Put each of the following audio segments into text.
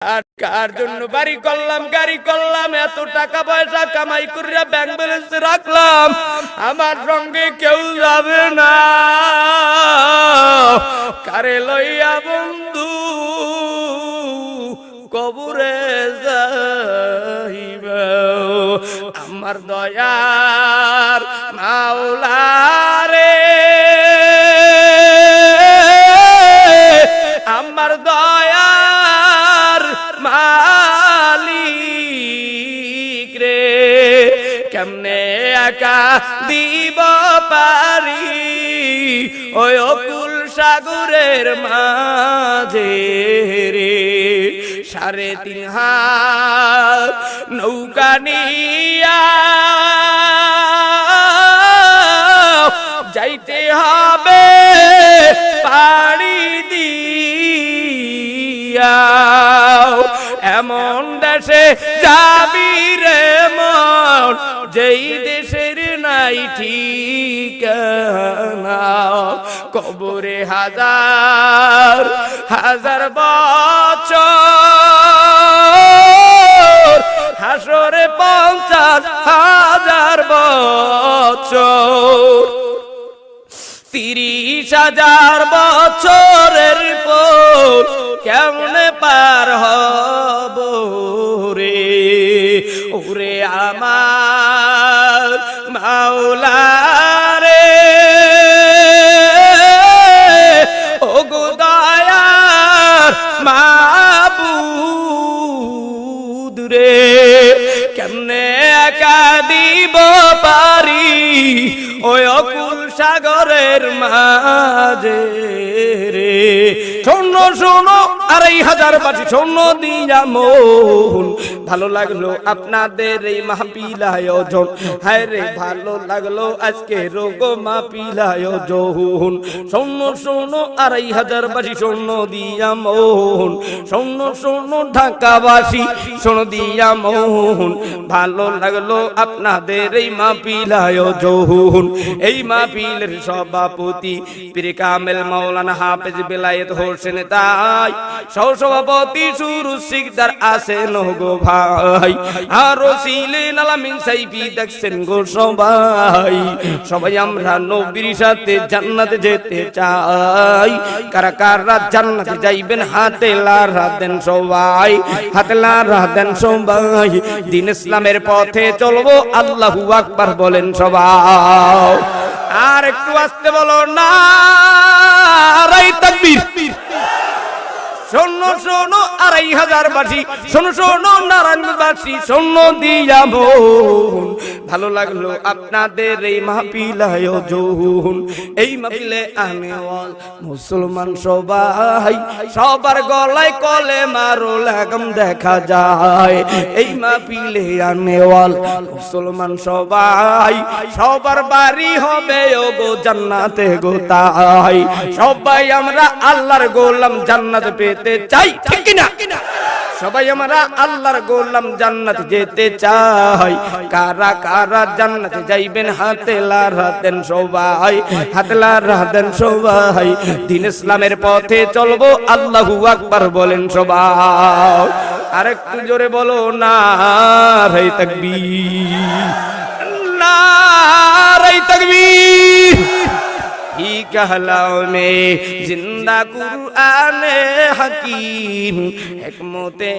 আর কার জন্য বাড়ি করলাম, গাড়ি করলাম, এত টাকা পয়সা কামাই করিয়া ব্যাংক ব্যালেন্স রাখলাম, আমার সঙ্গে কেউ যাবে না। কারে লইয়া বন্ধু, কবরে যাইব আমার দয়ার মাওলারে দিব পারি। ওই অকুল সাগরের মাঝে রে। সাড়ে তিন হাত নৌকা নিয়া যাইতে হবে পাড়ি দিয়া। এমন দেশে যাবি যেই দেশের নাই ঠিকানা, কবরে হাজার হাজার বছর, হাসরে পঞ্চাশ হাজার বছর, তিরিশ হাজার বছরের পর কেমনে পার হব? ওরে আমার মাওলা রে ও গো দয়ার মাবুদ রে, কেমনে একা দিব পারি ওই অকুল সাগরের মাঝে রে? শোনো শোনো আড়াই হাজার বাটি শোনো দিয়া মন ভালো লাগল আপনাদের এই মাহপিল আয়োজন হায় রে, ভালো লাগল আজকে রোগ মাহপিল আয়োজন শোনো শোনো, আড়াই হাজার বাটি শোনো দিয়া মন শোনো শোনো, ঢাকাবাসী শোনো দিয়া মন ভালো লাগল আপনাদের এই মাহপিল আয়োজন এই মাহফিলের সভাপতি পীর কামেল মাওলানা হাফেজ বেলায়েত হোসেন তাই সহ সভাপতি সুরু শিকদার আছেন গো ভাই। আর আলামিন সাইফি দেখছেন গো সবাই। সবাই আমরা নবীর সাথে জান্নাতে যেতে চাই। কারা কারা জান্নাতে যাইবেন হাতে লারা দেন সবাই। হাতে লারা দেন সবাই। দিন ইসলামের পথে চলবো, আল্লাহু আকবার বলেন সবাই। আর একটু আসতে বলো না রাই তাকবীর। শোনো শোনো, আড়াই হাজার বাসি শোনো শোনো নারায়ণবাসী শোনো, দিয়া মন ভালো লাগল আপনাদের এই মাহফিল এই মাহফিলে আনেওয়াল মুসলমান সবাই, সবার গলায় কলে মারো লাগাম দেখা যায়। এই মাহফিলে আনেওয়াল মুসলমান সবাই, সবার বাড়ি হবে ও গো জান্নাতে গো তাই। সবাই আমরা আল্লাহর গোলাম জান্নাত পেতে চাই, ঠিক কিনা? সবাই আমরা আল্লাহর গোলাম জান্নাত যেতে চাই। কারা কারা জান্নাতে যাইবেন, হাতে লারাতেন সবাই, হাতে লারাতেন সবাই। দিন ইসলামের পথে চলবো, আল্লাহু আকবার বলেন সবাই। আরেকটু জোরে বলো না রে তাকবীর। না রে তাকবীর। ही कहलाओ में जिंदा कुरआन हकीम हिकमते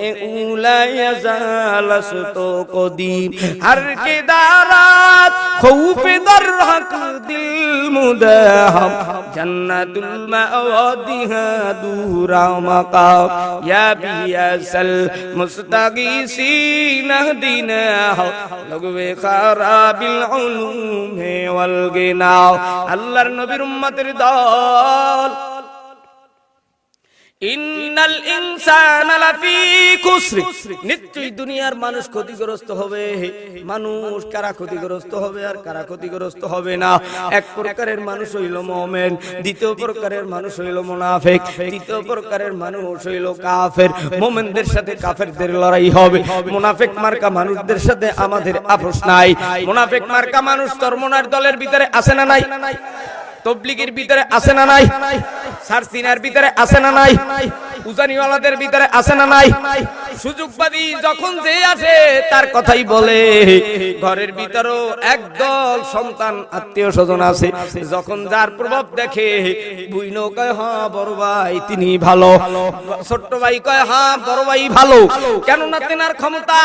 उलाय जालस तो कदीम हर के दारात खौफ दर हक दिल मुदहम जन्नतुल मावदिहा दूरा मकाम या बियासल मुस्तगीसीन हदीना लगवे खराबिल उलूम वल गिनाव আল্লাহর নবীর উম্মতের দল। ইন্নাল ইনসানা নিশ্চয়ই দুনিয়ার মানুষ ক্ষতিগ্রস্ত হবে। মানুষ কারা ক্ষতিগ্রস্ত হবে আর কারা ক্ষতিগ্রস্ত হবে না? এক প্রকারের মানুষ হইল মুমিন, দ্বিতীয় প্রকারের মানুষ হইল মুনাফিক, তৃতীয় প্রকারের মানুষ হইল কাফের। মুমিনদের সাথে কাফেরদের লড়াই হবে। মুনাফিক মার্কা মানুষদের সাথে আমাদের আপোষ নাই। মুনাফিক মার্কা মানুষ তরমুনার দলের ভিতরে আছে না নাই? তবলিগের ভিতরে আছে না নাই? সারসিনার ভিতরে আছে না নাই? উজানিওয়ালাদের ভিতরে আছে না নাই? সুযোগবাদী যখন যে আসে, তার কথাই বলে। ঘরের ভিতরেও একদল সন্তান, আত্মীয় স্বজন আছে। যখন যার প্রভাব দেখে বুইনো কয় হ্যাঁ বড় ভাই, তিনি ভালো। ছোট্ট ভাই কয় হ্যাঁ বড় ভাই ভালো। কেননা তেনার ক্ষমতা,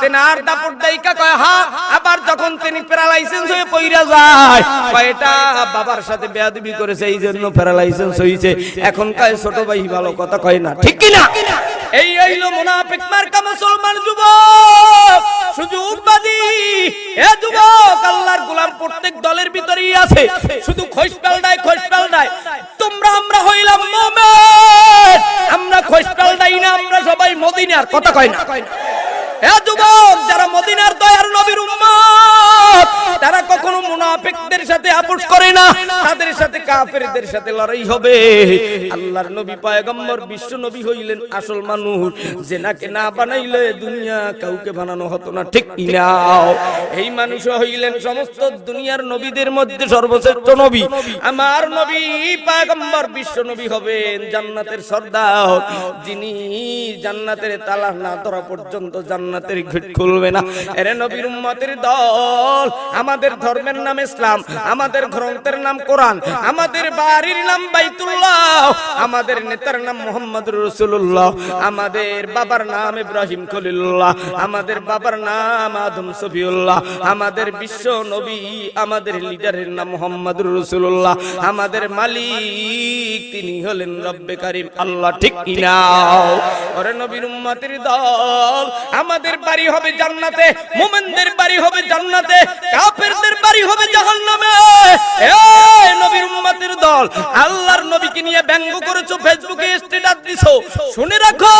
তেনার দাপট দায়িকা কয় হ্যাঁ আবার যখন তিনি প্যারালাইসেন্স হয়ে পইরা যায়, কয়, এটা বাবার সাথে বেয়াদবি করেছে এই জন্য প্যারালাইসেন্স হয়েছে এখন কয়, ছোট ভাই ভালো কথা কয় না। ঠিক কি না এই হইল মুনাফিক মার্কা মুসলমান যুবক। সুযোগবাদী। এ যুবক, আল্লাহর গোলাম প্রত্যেক দলের ভিতরেই আছে। শুধু খোঁজ পাল্টায় খোঁজ পাল্টায় তোমরা, আমরা হইলাম মোমেন। আমরা খোঁজ পাল্টাই না, আমরা সবাই মদিনার, কথা কয় না। এ যুবক, যারা মদিনার দয়ার নবীর উম্মত, তারা কখনো মুনাফিকদের সাথে আপোষ করে না। তাদের সাথে কাফেরদের সাথে লড়াই হবে। আল্লাহর নবী, পয়গম্বর, বিশ্ব নবী হইলেন আসল মানুষ। জেনাকে না বানাইলে দুনিয়া কাউকে বানানো হতো না, ঠিক কি না? এই মানুষ হইলেন সমস্ত দুনিয়ার নবীদের মধ্যে সর্বশ্রেষ্ঠ নবী। আমার নবী, পয়গম্বর, বিশ্ব নবী হবেন জান্নাতের সর্দার। যিনি জান্নাতের তালা না ধরা পর্যন্ত জান্নাতের গেট খুলবে না। এরে নবীর উম্মতের দল, আমাদের ধর্মের নাম ইসলাম, আমাদের গ্রন্থের নাম কোরআন আমাদের বাড়ির নাম বাইতুল্লাহ। আমাদের নেতার নাম মোহাম্মদ রসুল্লাহ আমাদের বাবার নাম ইব্রাহিম খলিল্লাহ আমাদের বাবার নাম আদম সফিউল্লাহ। আমাদের বিশ্ব নবী, আমাদের লিডারের নাম মোহাম্মদ রসুল্লাহ আমাদের মালিক, তিনি হলেন রব্বে কারিম। আল্লাহ ঠিক কিনা? ওরে নবীর উম্মতের দল, আমাদের বাড়ি হবে জান্নাতে, মুমিনদের বাড়ি হবে জান্নাতে, কাফেরদের বাড়ি হবে জাহান্নামে। এ দল আল্লাহর নবীকে নিয়ে ব্যঙ্গ করেছ, ফেসবুকে স্ট্যাটাস দিছো। শুনে রাখো,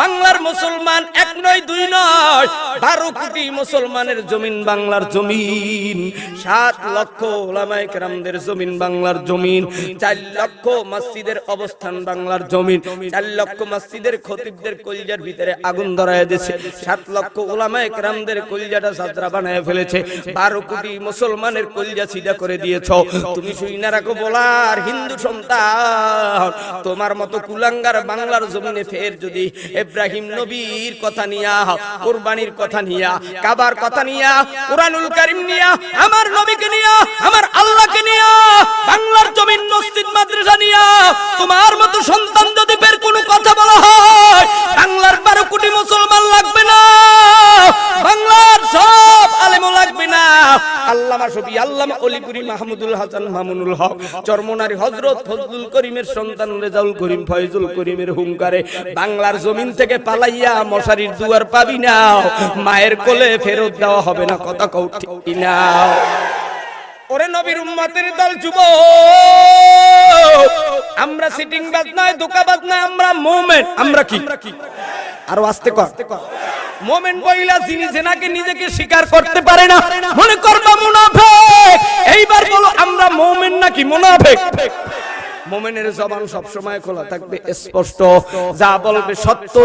বাংলার মুসলমান এক নয়, দুই নয়, বারো কোটি মুসলমানের জমিন বাংলার জমিন, সাত লক্ষ ওলামায়ে কেরামদের জমিন বাংলার জমিন, চার লক্ষ মসজিদের অবস্থান বাংলার জমিন, চার লক্ষ মসজিদের খতিবদের কলিজার ভিতরে আগুন ধরায় দিয়েছে, সাত লক্ষ ওলামায়ে কেরামদের কলিজাটা সাজরা বানায় ফেলেছে, বারো কোটি মুসলমানের কলিজা সিধা করে দিয়েছ। তুমি শুই না রাখো বলার হিন্দু সন্তান। তোমার মতো কুলাঙ্গার বাংলার জমিনে ফের যদি ইব্রাহিম নবীর কথা নিয়া, কোরবানির কথা নিয়া, কাবার কথা নিয়া, কোরআনুল কারিম নিয়া, আমার নবীকে নিয়া, আমার আল্লাহকে নিয়া, বাংলার জমিন, মসজিদ, মাদ্রাসা নিয়া, তোমার মতো সন্তান যদি ফের কোনো কথা বলা হয়, বাংলার বারো কোটি মুসলমান লাগবে না বাংলার সব আলেমও লাগবে না শফি আল্লামা মাহমুদুল হাসান মামুনুল হক, চরমনারি হজরত ফজলুল করিমের সন্তান রেজাউল করিম ফয়জুল করিমের হুঙ্কারে, বাংলার জমিন থেকে পালাইয়া মশারির দুয়ার পাবি না, মায়ের কোলে ফেরত দেওয়া হবে না, কথা কৌ ঠিক না ওরে নবীর উম্মতের দল যুব, আমরা সিটিং বাজ নয় দোকাবাজ নয় আমরা মুভমেন্ট আমরা কি? আরও আস্তে কর। মোমেন বইলা যিনি জেনাকে নিজেকে স্বীকার করতে পারে না, মনে করবা মুনাফেক। এইবার বলো, আমরা মোমেন নাকি মুনাফেক? মোমেনের জবান সব সময় খোলা থাকবে, স্পষ্ট। যা বলবে সত্য।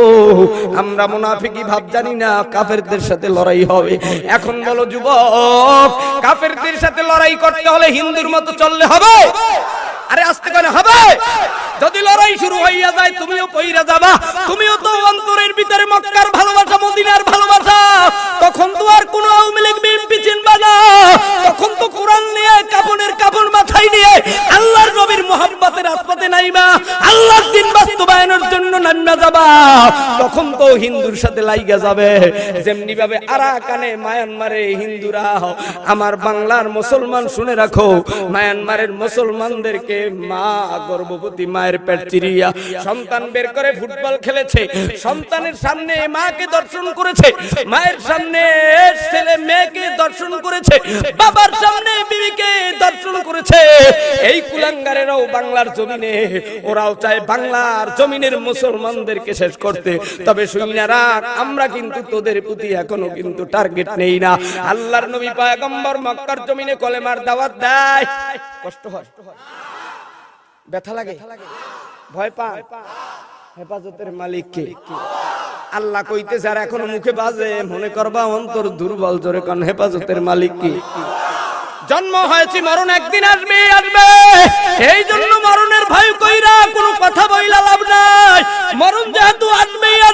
আমরা মুনাফিকি ভাব জানি না, কাফেরদের সাথে লড়াই হবে। এখন বলো, যুবক, কাফেরদের সাথে লড়াই করতে হলে হিন্দুর মতো চললে হবে? আরে, আস্তে করে হবে? যদি লড়াই শুরু হইয়া যায়, তুমিও পইরা যাবা। তুমিও তো অন্তরের ভিতরে মদিনার ভালোবাসা নাইমা যাবা। তখন তো হিন্দুর সাথে লাইগা যাবে। যেমনি ভাবে আরাকানে মায়ানমারে হিন্দুরা, আমার বাংলার মুসলমান শুনে রাখো, মায়ানমারের মুসলমানদেরকে মা গর্ভবতী মায়ের পেট চিরিয়া সন্তান বের করে ফুটবল খেলেছে। সন্তানের সামনে মাকে দর্শন করেছে, মায়ের সামনে ছেলে মেয়েকে দর্শন করেছে, বাবার সামনে বিবিকে দর্শন করেছে। এই কুলাঙ্গারেরাও বাংলার জমিনে, ওরাও চায় বাংলার জমিনের মুসলমানদেরকে শেষ করতে। তবে শুনিয়ারা আমরা কিন্তু তোদের প্রতি এখনও কিন্তু টার্গেট নেই না। আল্লাহর নবী পয়গম্বর মক্কার জমিনে কলেমার দাওয়াত দেয়। কষ্ট হয়। ব্যথা লাগে? ভয় পান? হেফাজতের মালিক কে আল্লাহ কইতে যার এখনও মুখে বাজে, মনে করবা অন্তর দুর্বল জোরে কান হেফাজতের মালিক কি জন্ম হয়েছে মরণ একদিন আসবে আসবে। এই জন্য মরণের ভয় কইরা কোনো কথা বইলা লাভ নাই। মরণ যেহেতু আসবেই